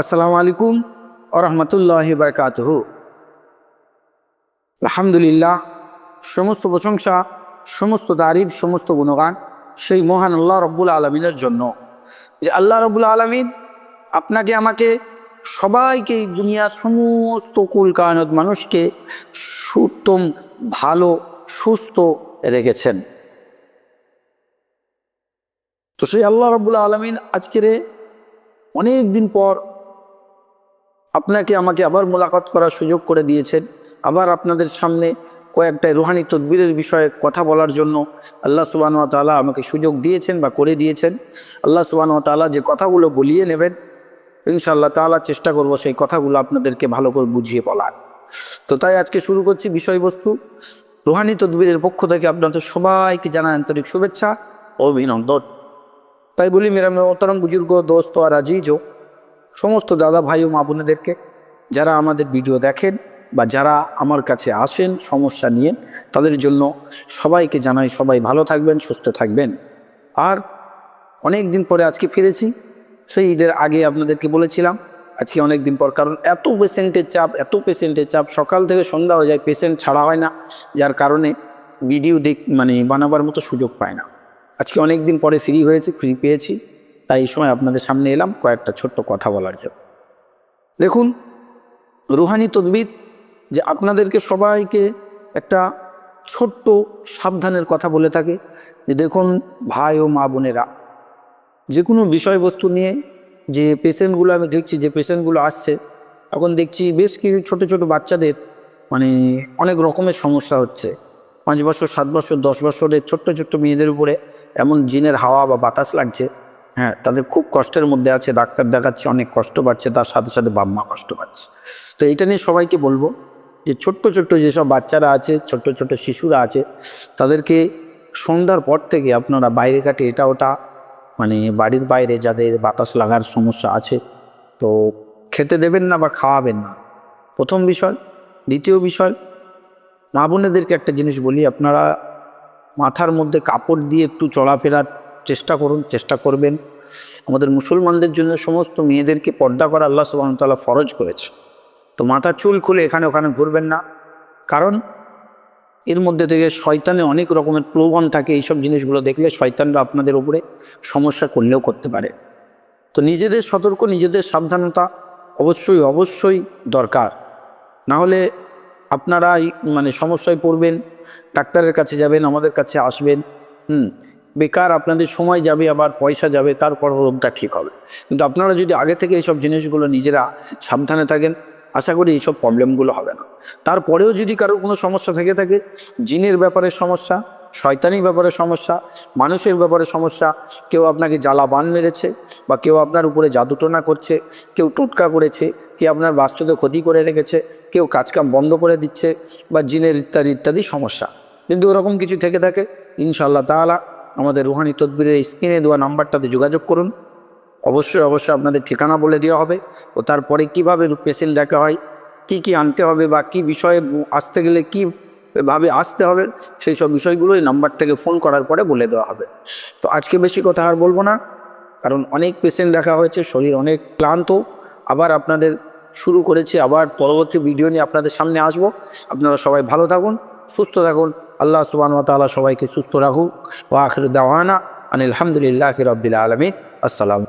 আসসালামু আলাইকুম আরহামতুল্লাহ বারকাত আলহামদুলিল্লাহ, সমস্ত প্রশংসা, সমস্ত তারিফ, সমস্ত গুণগান সেই মহান আল্লাহ রব্বুল আলমিনের জন্য। যে আল্লাহ রব্বুল আলমিন আপনাকে, আমাকে, সবাইকে দুনিয়ার সমস্ত কুল কায়নত মানুষকে সুত্তম, ভালো, সুস্থ রেখেছেন। তো সেই আল্লাহ রব্বুল আলমিন আজকের অনেক দিন পর আপনাকে আমাকে আবার মোলাকাত করার সুযোগ করে দিয়েছেন। আবার আপনাদের সামনে কয়েকটা রুহানি তদবিরের বিষয়ে কথা বলার জন্য আল্লাহ সুবাহ তালা আমাকে সুযোগ দিয়েছেন বা করে দিয়েছেন। আল্লাহ সুবাহ তালা যে কথাগুলো বলিয়ে নেবেন, ইনশাআল্লাহ তালা চেষ্টা করব সেই কথাগুলো আপনাদেরকে ভালো করে বুঝিয়ে বলার। তো তাই আজকে শুরু করছি বিষয়বস্তু। রুহানি তদবিরের পক্ষ থেকে আপনাদের সবাইকে জানা আন্তরিক শুভেচ্ছা অভিনন্দন। তাই বলি মেরা মোহতরম, বুজুর্গ, দোস্ত আর আজিজও সমস্ত দাদা ভাই ও মা বোনেদেরকে যারা আমাদের ভিডিও দেখেন বা যারা আমার কাছে আসেন সমস্যা নিয়ে, তাদের জন্য সবাইকে জানাই সবাই ভালো থাকবেন, সুস্থ থাকবেন। আর অনেক দিন পরে আজকে ফিরেছি, সেই ঈদের আগে আপনাদেরকে বলেছিলাম, আজকে অনেক দিন পর, কারণ এত পেশেন্টের চাপ, এত পেশেন্টের চাপ, সকাল থেকে সন্ধ্যা হয়ে যায় পেশেন্ট ছাড়া হয় না, যার কারণে ভিডিও দেখ মানে বানাবার মতো সুযোগ পায় না। আজকে অনেক দিন পরে ফ্রি হয়েছে ফ্রি পেয়েছি। তাই এই সময় আপনাদের সামনে এলাম কয়েকটা ছোট্ট কথা বলার জন্য। দেখুন, রুহানি তদবিদ যে আপনাদেরকে সবাইকে একটা ছোট্ট সাবধানের কথা বলে থাকে যে দেখুন, ভাই ও মা বোনেরা, যে কোনো বিষয়বস্তু নিয়ে যে পেশেন্টগুলো আমি দেখছি, যে পেশেন্টগুলো আসছে, এখন দেখছি বেশ কিছু ছোট ছোট বাচ্চাদের মানে অনেক রকমের সমস্যা হচ্ছে। পাঁচ বছর, সাত বছর, দশ বছরের ছোট্ট ছোট্ট মেয়েদের উপরে এমন জিনের হাওয়া বা বাতাস লাগছে হ্যাঁ তাদের খুব কষ্টের মধ্যে আছে, ডাক্তার দেখাচ্ছে, অনেক কষ্ট পাচ্ছে, তার সাথে সাথে বাপ কষ্ট পাচ্ছে। তো এইটা নিয়ে সবাইকে বলব যে ছোট্ট ছোট্ট যেসব বাচ্চারা আছে, ছোট্ট ছোট্ট শিশুরা আছে, তাদেরকে সন্ধ্যার পর থেকে আপনারা বাইরে কাটে, এটা ওটা মানে বাড়ির বাইরে যাদের বাতাস লাগার সমস্যা আছে, তো খেতে দেবেন না বা খাওয়াবেন না। প্রথম বিষয়। দ্বিতীয় বিষয় মা বোনেদেরকে একটা জিনিস বলি, আপনারা মাথার মধ্যে কাপড় দিয়ে একটু চলাফেরার চেষ্টা করুন, চেষ্টা করবেন। আমাদের মুসলমানদের জন্য সমস্ত মেয়েদেরকে পর্দা করা আল্লাহ সুবাহতাল্লাহ ফরজ করেছে। তো মাথার চুল খুলে এখানে ওখানে ঘুরবেন না। কারণ এর মধ্যে থেকে শয়তানে অনেক রকমের প্রলোভন থাকে এইসব জিনিসগুলো দেখলে শয়তানরা আপনাদের উপরে সমস্যা করলেও করতে পারে। তো নিজেদের সতর্ক, নিজেদের সাবধানতা অবশ্যই অবশ্যই দরকার। না হলে আপনারা মানে সমস্যায় পড়বেন, ডাক্তারের কাছে যাবেন, আমাদের কাছে আসবেন। হুম বেকার, আপনাদের সময় যাবে, আবার পয়সা যাবে, তারপর রোগটা ঠিক হবে। কিন্তু আপনারা যদি আগে থেকে এইসব জিনিসগুলো নিজেরা সাবধানে থাকেন, আশা করি এইসব প্রবলেমগুলো হবে না। তারপরেও যদি কারোর কোনো সমস্যা থেকে থাকে, জিনের ব্যাপারে সমস্যা শয়তানি ব্যাপারে সমস্যা, মানুষের ব্যাপারে সমস্যা, কেউ আপনাকে জ্বালা বান মেরেছে, বা কেউ আপনার উপরে জাদুটোনা করছে, কেউ টোটকা করেছে, কেউ আপনার বাস্তুতে ক্ষতি করে রেখেছে, কেউ কাজকাম বন্ধ করে দিচ্ছে, বা জিনের ইত্যাদি ইত্যাদি সমস্যা। যদি ওরকম কিছু থেকে থাকে ইনশাল্লাহ তাহলে আমাদের রুহানি তদবিরের স্ক্রিনে দেওয়া নাম্বারটাতে যোগাযোগ করুন। অবশ্যই অবশ্যই আপনাদের ঠিকানা বলে দেওয়া হবে। ও তারপরে কীভাবে পেশেন্ট দেখা হয়, কি কি আনতে হবে বা কি বিষয়ে আসতে গেলে কি ভাবে আসতে হবে, সেই সব বিষয়গুলো এই নাম্বার থেকে ফোন করার পরে বলে দেওয়া হবে। তো আজকে বেশি কথা আর বলব না, কারণ অনেক পেশেন্ট দেখা হয়েছে, শরীর অনেক ক্লান্ত। আবার আপনাদের শুরু করেছি, আবার পরবর্তী ভিডিও নিয়ে আপনাদের সামনে আসব। আপনারা সবাই ভালো থাকুন, সুস্থ থাকুন। আল্লাহ সুবাহ তালা সবাইকে সুস্থ রাখুক। ও আখির দাওয়ানা আনিলামদুলিল্লাহ রবিল আলমী আসসালাম